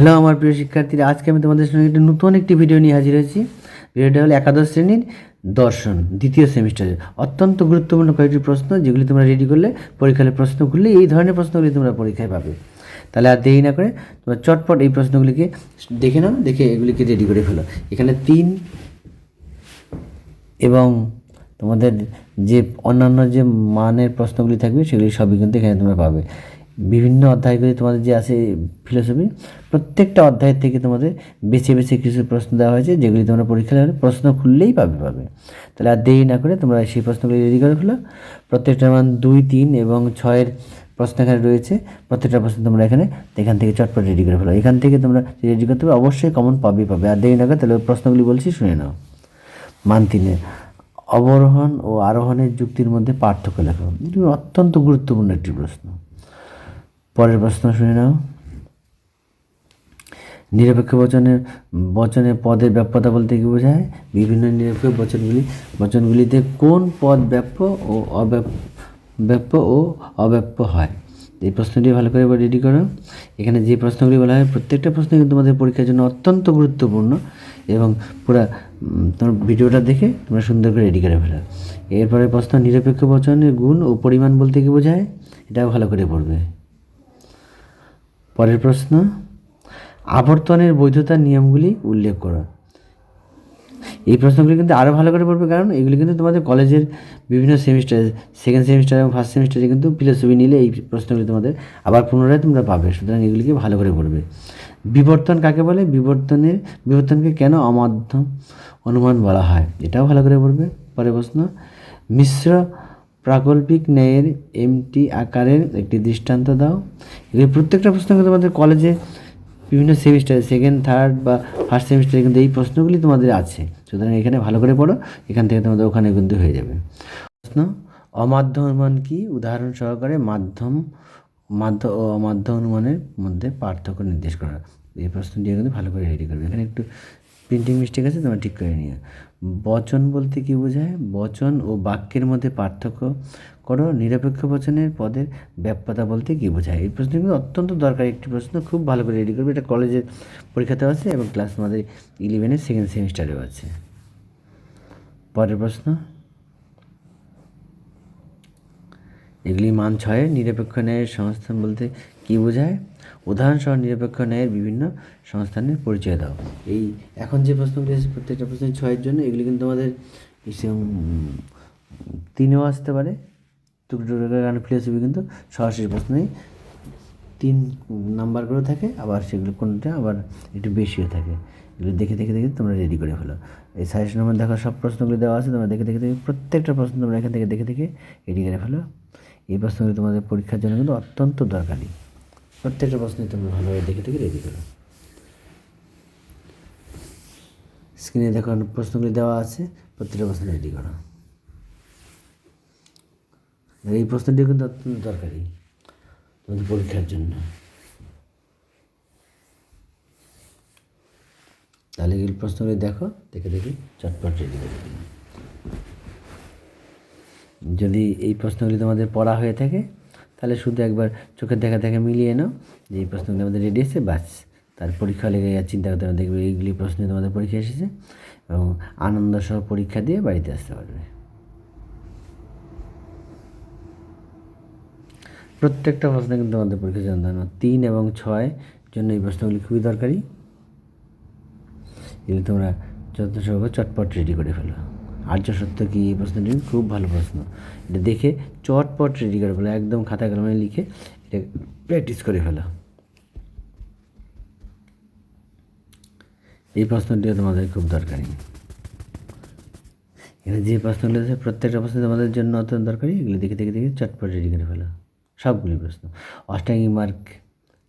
Hello আমার প্রিয় শিক্ষার্থীরা, আজকে আমি তোমাদের সঙ্গে একটি নতুন একটি ভিডিও নিয়ে হাজির হয়েছি। ভিডিওটা হলো একাদশ শ্রেণির দর্শন, দ্বিতীয় সেমিস্টারে অত্যন্ত গুরুত্বপূর্ণ কয়েকটি প্রশ্ন, যেগুলি তোমরা রেডি করলে পরীক্ষার প্রশ্ন করলে এই ধরনের প্রশ্নগুলি তোমরা পরীক্ষায় পাবে। তাহলে আর দেরি না করে তোমরা চটপট এই প্রশ্নগুলিকে দেখে নাও, দেখে এগুলিকে রেডি করে ফেলো। এখানে তিন এবং তোমাদের যে অন্যান্য যে মানের প্রশ্নগুলি থাকবে, সেগুলি সবই কিন্তু এখানে তোমরা পাবে। বিভিন্ন অধ্যায়গুলি তোমাদের যে আছে ফিলোসফি প্রত্যেকটা অধ্যায়ের থেকে তোমাদের বেছে বেছে কিছু প্রশ্ন দেওয়া হয়েছে, যেগুলি তোমরা পরীক্ষা হলে প্রশ্ন খুললেই পাবে পাবে। তাহলে আর দেরি না করে তোমরা সেই প্রশ্নগুলি রেডি করে ফেলো। প্রত্যেকটা মান দুই, তিন এবং ছয়ের প্রশ্ন এখানে রয়েছে। প্রত্যেকটা প্রশ্ন তোমরা এখানে এখান থেকে চটপট রেডি করে ফেলো। এখান থেকে তোমরা রেডি করতে হবে অবশ্যই কমন পাবে পাবে। আর দেরি না করে তাহলে প্রশ্নগুলি বলছি, শুনে নাও। মান তিনে, অবরোহণ ও আরোহণের যুক্তির মধ্যে পার্থক্য লেখো। এটি অত্যন্ত গুরুত্বপূর্ণ একটি প্রশ্ন। পরের প্রশ্ন শুনে নাও। নিরপেক্ষ বচনের, বচনে পদের ব্যাপ্যতা বলতে কি বোঝায়? বিভিন্ন নিরপেক্ষ বচনগুলি, বচনগুলিতে কোন পদ ব্যাপ্য ও অব্যাপ ব্যাপ্য ও অব্যাপ্য হয়? এই প্রশ্নটি ভালো করে রেডি করো। এখানে যে প্রশ্নগুলি বলা হয়, প্রত্যেকটা প্রশ্ন কিন্তু তোমাদের পরীক্ষার জন্য অত্যন্ত গুরুত্বপূর্ণ এবং পুরো তোমার ভিডিওটা দেখে তোমরা সুন্দর করে রেডি করে ফেলো। এরপরে প্রশ্ন, নিরপেক্ষ বচনের গুণ ও পরিমাণ বলতে কি বোঝায়? এটাও ভালো করে পড়বে। পরের প্রশ্ন, আবর্তনের বৈধতার নিয়মগুলি উল্লেখ করো। এই প্রশ্নগুলি কিন্তু আরও ভালো করে পড়বে, কারণ এগুলি কিন্তু তোমাদের কলেজের বিভিন্ন সেমিস্টার সেকেন্ড সেমিস্টার এবং ফার্স্ট সেমিস্টারে কিন্তু ফিলোসফি নিলে এই প্রশ্নগুলি তোমাদের আবার পুনরায় তোমরা পাবে, সুতরাং এগুলিকে ভালো করে পড়বে। বিবর্তন কাকে বলে? বিবর্তনের, বিবর্তনকে কেন অমাধ্যম অনুমান বলা হয়? এটাও ভালো করে পড়বে। পরে প্রশ্ন, মিশ্র প্রাকল্পিক ন্যায়ের এমটি আকারের একটি দৃষ্টান্ত দাও। এগুলি প্রত্যেকটা প্রশ্ন কিন্তু আমাদের কলেজে বিভিন্ন সেমিস্টারে সেকেন্ড থার্ড বা ফার্স্ট সেমিস্টারে কিন্তু এই প্রশ্নগুলি তোমাদের আছে। সুতরাং এখানে ভালো করে পড়ো, এখান থেকে তোমাদের ওখানে কিন্তু হয়ে যাবে। প্রশ্ন অমাধ্যম অনুমান কি? উদাহরণ সহকারে মাধ্যম, মাধ্য ও অমাধ্য অনুমানের মধ্যে পার্থক্য নির্দেশ করা। এই প্রশ্নটি কিন্তু ভালো করে রেডি করবে। এখানে একটু প্রিন্টিং মিস্টেক আছে, তোমরা ঠিক করে নিও। বচন বলতে কি বোঝায়? বচন ও বাক্যের মধ্যে পার্থক্য করো, নিরপেক্ষ বচনের পদের ব্যাপ্যতা বলতে কি বোঝায়? এই প্রশ্ন কিন্তু অত্যন্ত দরকারি একটি প্রশ্ন, খুব ভালো করে রেডি করবে। এটা কলেজের পরীক্ষাতেও আছে এবং ক্লাস আমাদের ইলেভেনের সেকেন্ড সেমিস্টারেও আছে। পরের প্রশ্ন। এগুলি মান ছয়ে নিরপেক্ষ ন্যায়ের সংস্থান বলতে কি বোঝায়? উদাহরণসহ নিরপেক্ষ ন্যায়ের বিভিন্ন সংস্থানের পরিচয় দাও। এই এখন যে প্রশ্নগুলি আছে প্রত্যেকটা প্রশ্ন ছয়ের জন্য, এগুলি কিন্তু আমাদের তিনেও আসতে পারে। টুকরো টুকরো করে কারণ ফিলোসফি কিন্তু সরাসরি প্রশ্নেই তিন নাম্বার করে থাকে, আবার সেগুলো কোনটা আবার একটু বেশিও থাকে। এগুলো দেখে দেখে দেখে তোমরা রেডি করে ফেলো। এই সাজেশন নাম্বার দেখো সব প্রশ্নগুলি দেওয়া আছে, তোমরা দেখে দেখে দেখে প্রত্যেকটা প্রশ্ন তোমরা এখান থেকে দেখে দেখে রেডি করে ফেলো। এই প্রশ্নগুলি তোমাদের পরীক্ষার জন্য কিন্তু অত্যন্ত দরকারি। প্রত্যেকটা প্রশ্নই তোমরা ভালোভাবে দেখে দেখে রেডি করো। স্ক্রিনে দেখো প্রশ্নগুলি দেওয়া আছে, প্রত্যেকটা প্রশ্ন রেডি করো। এই প্রশ্নটি কিন্তু অত্যন্ত দরকারি, তোমাদের পরীক্ষার জন্য। তাহলে এই প্রশ্নগুলি দেখো, দেখে দেখে চটপট রেডি করে। যদি এই প্রশ্নগুলি তোমাদের পড়া হয়ে থাকে তাহলে শুধু একবার চোখের দেখা দেখা মিলিয়ে নাও যে এই প্রশ্নগুলি আমাদের রেডি এসেছে বাস তার পরীক্ষা লেগে চিন্তা করতে দেখবে এইগুলি প্রশ্নে তোমাদের পরীক্ষা এসেছে এবং আনন্দ সহ পরীক্ষা দিয়ে বাড়িতে আসতে পারবে। প্রত্যেকটা প্রশ্ন কিন্তু আমাদের পরীক্ষা জানতে জন্য তিন এবং ছয় জন্য এই প্রশ্নগুলি খুবই দরকারি। এগুলি তোমরা যত সম্ভব চটপট রেডি করে ফেলো। আর্য সত্য কি এই প্রশ্নটি? খুব ভালো প্রশ্ন। এটা দেখে চটপট রেডি করে ফেলো, একদম খাতা কলমে লিখে এটা প্র্যাকটিস করে ফেলো। এই প্রশ্নটিও তোমাদের খুব দরকারি। এখানে যে প্রশ্নগুলো আছে প্রত্যেকটা প্রশ্ন তোমাদের জন্য অত্যন্ত দরকারি। এগুলো দেখে দেখে দেখে চটপট রেডি করে ফেলো। সবগুলি প্রশ্ন। অষ্টাঙ্গী মার্ক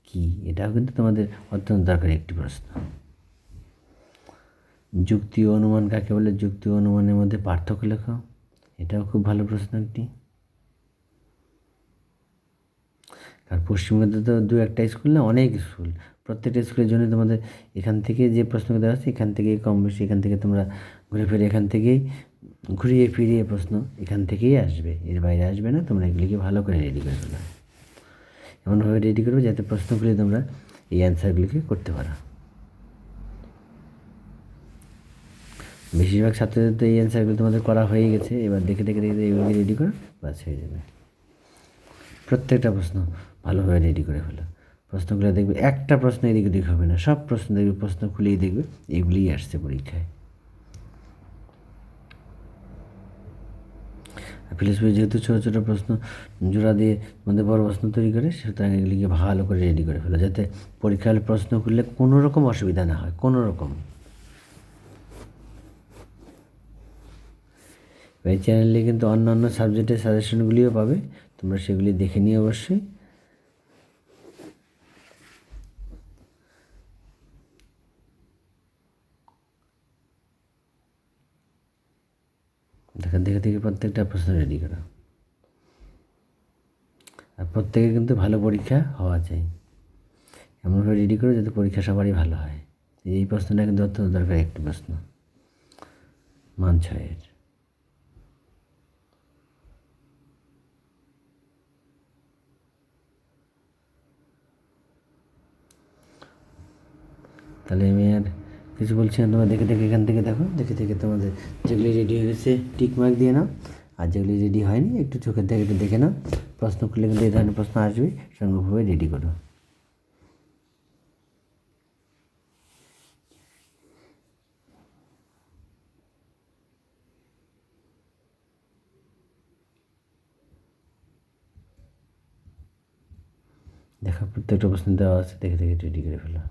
কি? এটাও কিন্তু তোমাদের অত্যন্ত দরকারি একটি প্রশ্ন। যুক্তি ও অনুমান কাকে বলে? যুক্তি ও অনুমানের মধ্যে পার্থক্য লেখো। এটাও খুব ভালো প্রশ্ন একটি। আর পশ্চিমবঙ্গে তো দু একটা স্কুল না, অনেক স্কুল। প্রত্যেকটা স্কুলের জন্য তোমাদের এখান থেকে যে প্রশ্ন দেওয়া আছে এখান থেকেই কম বেশি, এখান থেকে তোমরা ঘুরে ফিরে এখান থেকেই ঘুরিয়ে ফিরিয়ে প্রশ্ন এখান থেকেই আসবে। এর বাইরে আসবে না, তোমরা এগুলিকে ভালো করে রেডি করে ফেলো। এমনভাবে রেডি করবে যাতে প্রশ্নগুলি তোমরা এই অ্যান্সারগুলিকে করতে পারো। বেশিরভাগ ছাত্রদের তো এই অ্যান্সারগুলো তোমাদের করা হয়ে গেছে, এবার দেখে দেখে দেখে এইগুলি রেডি করো বাস হয়ে যাবে। প্রত্যেকটা প্রশ্ন ভালোভাবে রেডি করে ফেলো। প্রশ্নগুলো দেখবে, একটা প্রশ্ন এদিক ওদিক হবে না, সব প্রশ্ন দেখবে, প্রশ্ন খুলেই দেখবে, এগুলিই আসছে পরীক্ষায়। ফিলোসফি যেহেতু ছোটো ছোটো প্রশ্ন জোড়া দিয়ে মধ্যে বড় প্রশ্ন তৈরি করে, সুতরাং এগুলিকে ভালো করে রেডি করে ফেলো, যাতে পরীক্ষার প্রশ্ন করলে কোনো রকম অসুবিধা না হয় কোনো রকম এই চ্যানেলে কিন্তু অন্য অন্য সাবজেক্টের সাজেশনগুলিও পাবে। তোমরা সেগুলি দেখে নিও অবশ্যই। দেখা, দেখে দেখে প্রত্যেকটা প্রশ্ন রেডি করো। আর প্রত্যেকে কিন্তু ভালো পরীক্ষা হওয়া চাই। এমনভাবে রেডি করো যাতে পরীক্ষা সবারই ভালো হয়। এই প্রশ্নটা কিন্তু অত্যন্ত দরকার একটি প্রশ্ন। মান ছয়ের। তাহলে আমি আর কিছু বলছি না, তোমরা দেখে দেখে এখান থেকে দেখো, দেখে দেখে তোমাদের যেগুলি রেডি হয়ে গেছে টিক মার্ক দিয়ে নাও। আর যেগুলি রেডি হয়নি, একটু চোখের দেখে একটু দেখে নাও। প্রশ্ন করলে কিন্তু এই ধরনের প্রশ্ন আসবে, সঙ্গভাবে রেডি করো। দেখা, প্রত্যেকটা প্রশ্ন দেওয়া আছে, দেখে দেখে রেডি করে ফেলো।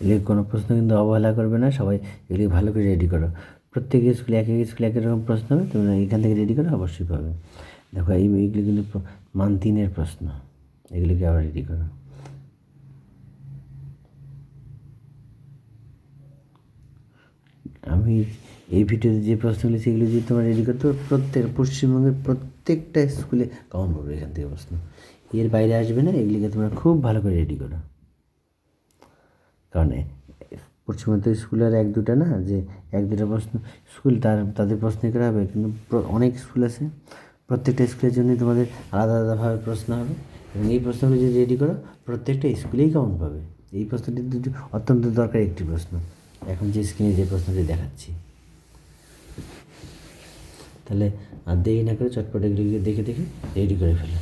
এগুলি কোনো প্রশ্ন কিন্তু অবহেলা করবে না সবাই এগুলি ভালো করে রেডি করো। প্রত্যেক স্কুলে এক এক স্কুলে এক রকম প্রশ্ন হবে তোমরা এখান থেকে রেডি করো অবশ্যই পাবে। দেখো এই এইগুলি কিন্তু মান তিনের প্রশ্ন এগুলিকে আবার রেডি করো। আমি এই ভিডিওতে যে প্রশ্নগুলি সেগুলি যদি তোমরা রেডি করতে পারো, প্রত্যেক পশ্চিমবঙ্গের প্রত্যেকটা স্কুলে কমন পড়বে এখান থেকে প্রশ্ন। এর বাইরে আসবে না এগুলিকে তোমরা খুব ভালো করে রেডি করো। কারণ পশ্চিমবঙ্গ স্কুলের এক দুটা না, যে এক দুটা প্রশ্ন, স্কুল তার, তাদের প্রশ্ন করা হবে, কিন্তু অনেক স্কুল আছে, প্রত্যেকটা স্কুলের জন্যই তোমাদের আলাদা আলাদাভাবে প্রশ্ন হবে, এবং এই প্রশ্নগুলো যদি রেডি করো, প্রত্যেকটা স্কুলেই কেমন পাবে। এই প্রশ্নটি দুটি অত্যন্ত দরকারি একটি প্রশ্ন। এখন যে স্ক্রিনে যে প্রশ্নটি দেখাচ্ছি। তাহলে আর দেরি না করে চটপট এগুলিকে দেখে দেখে রেডি করে ফেলো।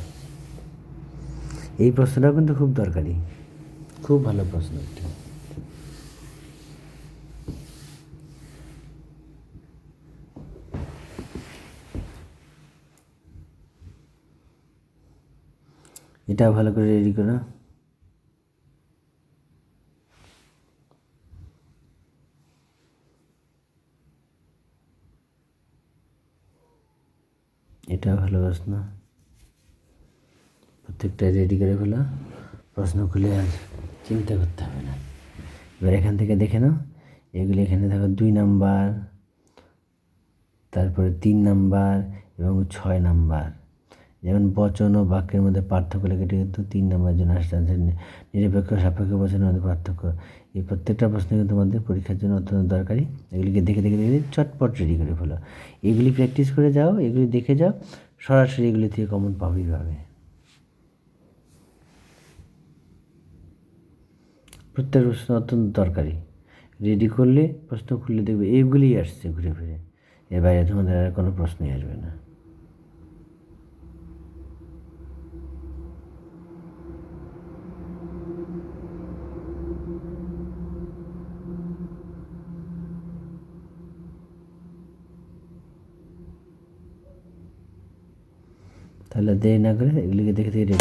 এই প্রশ্নটাও কিন্তু খুব দরকারি। খুব ভালো প্রশ্ন একটা। এটাও ভালো করে রেডি করো। এটাও ভালো প্রশ্ন। প্রত্যেকটা রেডি করে ফেলো। প্রশ্ন খুলে আর চিন্তা করতে হবে না। এবার এখান থেকে দেখে নাও। এগুলি এখানে থাকো দুই নাম্বার, তারপরে তিন নাম্বার এবং ছয় নাম্বার। যেমন বচন ও বাক্যের মধ্যে পার্থক্য লেখাটি কিন্তু তিন নাম্বার জন্য আসতে আছে নিরপেক্ষ, সাপেক্ষ বচনের মধ্যে পার্থক্য। এই প্রত্যেকটা প্রশ্ন কিন্তু তোমাদের পরীক্ষার জন্য অত্যন্ত দরকারি। এগুলিকে দেখে দেখে দেখে চটপট রেডি করে ফেলো। এগুলি প্র্যাকটিস করে যাও, এগুলি দেখে যাও, সরাসরি এগুলি থেকে কমন পাবেই পাবে। প্রত্যেক প্রশ্ন অত্যন্ত দরকারি। রেডি করলে, প্রশ্ন খুললে দেখবে এইগুলিই আসছে ঘুরে ফিরে। এর বাইরে তোমাদের আর কোনো প্রশ্নই আসবে না। তাহলে দেরি না করে এগুলিকে দেখে দেখে রেডি